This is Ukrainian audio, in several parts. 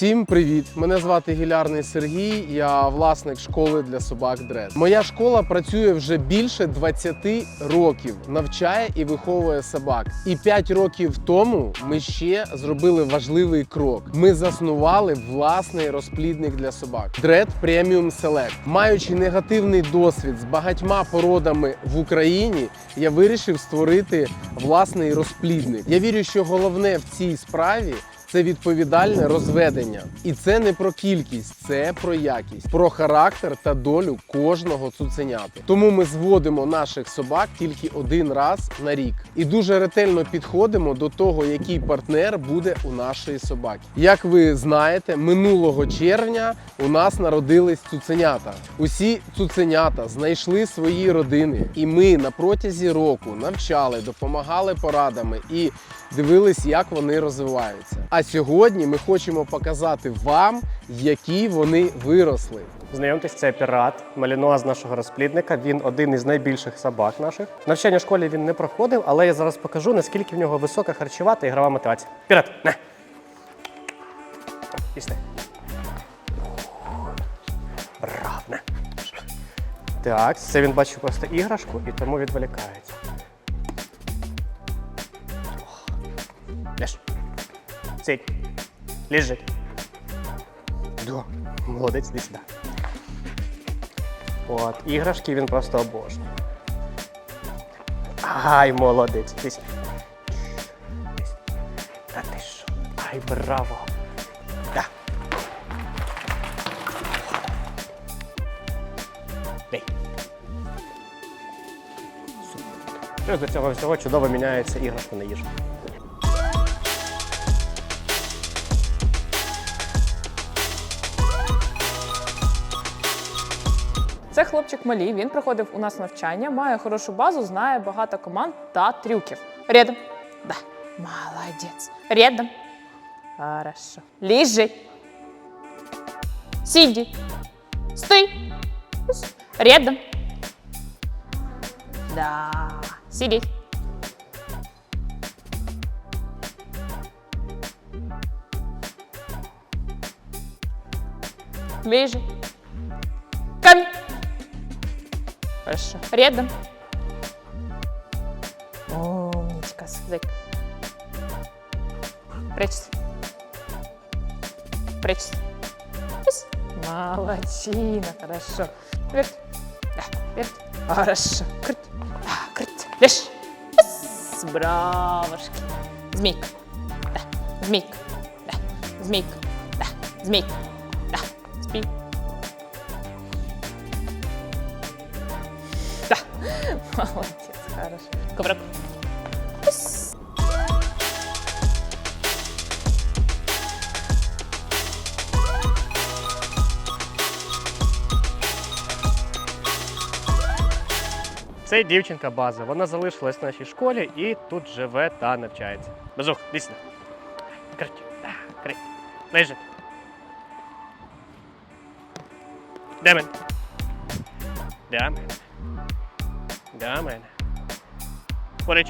Всім привіт! Мене звати Гілярний Сергій. Я власник школи для собак Дред. Моя школа працює вже більше 20 років, навчає і виховує собак. І 5 років тому ми ще зробили важливий крок. Ми заснували власний розплідник для собак Дред Premium Select. Маючи негативний досвід з багатьма породами в Україні, я вирішив створити власний розплідник. Я вірю, що головне в цій справі це відповідальне розведення. І це не про кількість, це про якість, про характер та долю кожного цуценяти. Тому ми зводимо наших собак тільки один раз на рік і дуже ретельно підходимо до того, який партнер буде у нашої собаки. Як ви знаєте, минулого червня у нас народились цуценята. Усі цуценята знайшли свої родини, і ми на протязі року навчали, допомагали порадами і дивились, як вони розвиваються. А сьогодні ми хочемо показати вам, які вони виросли. Знайомтесь, це пірат, малінуа з нашого розплідника. Він один із найбільших собак наших. Навчання в школі він не проходив, але я зараз покажу, наскільки в нього висока харчова та ігрова мотивація. Пірат, на! Пісни. Браво, на. Так, це він бачив просто іграшку і тому відволікається. Леш. Сидь. Лежи. Да. Молодець, іди сюди. От, іграшки він просто обожнює. Ай, молодець. Іди сюди. Ти що? Ай, браво. Да. Супер. Плюс до цього всього чудово міняється іграшка на їжу. Це хлопчик Малі. Він проходив у нас навчання, має хорошу базу, знає багато команд та трюків. Рядом. Да. Молодець. Рядом. Хорошо. Лежи. Сиди. Стой. Рядом. Да. Сиди. Лежи. Камень. Хорошо. Рядом. Умничка, зайка. Прячься. Прячься. Молодчина, хорошо. Вверх. Да, вверх. Хорошо. Крыть. Да, крыть. Лежь. Ис. Бравошки. Змейка. Да, змейка. Да, змейка. Да, змейка. Да, спи. Молодец, хорошо. Коврок. Це дівчинка база. Вона залишилась в нашій школі і тут живе та навчається. Безух, іди сюди. Крить. Крить. Лежи. Де мен? Де мен? Де мен? Поруч.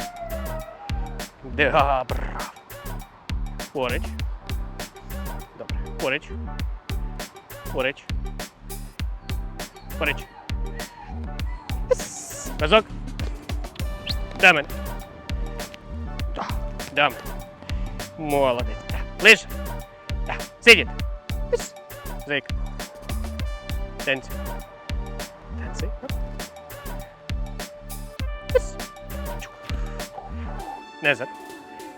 Да, браво. Добре. Поруч. Поруч. Поруч. Разок. Де мене? Да, де мене? Молодець. Да. Лиш. Да. Сидіть. Ис. Танці. Танці. Назад.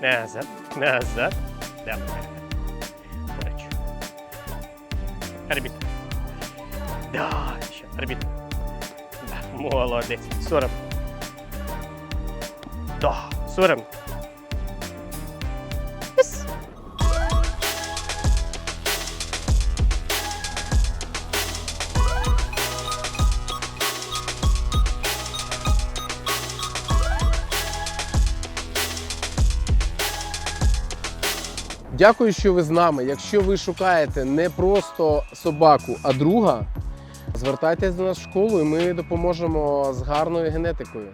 Назад. Назад. Да. Поруч. Орбіт. Да, ще. Орбіт. Да, молодець. Сором. Да, сором. Дякую, що ви з нами. Якщо ви шукаєте не просто собаку, а друга, звертайтесь до нас в школу, і ми допоможемо з гарною генетикою.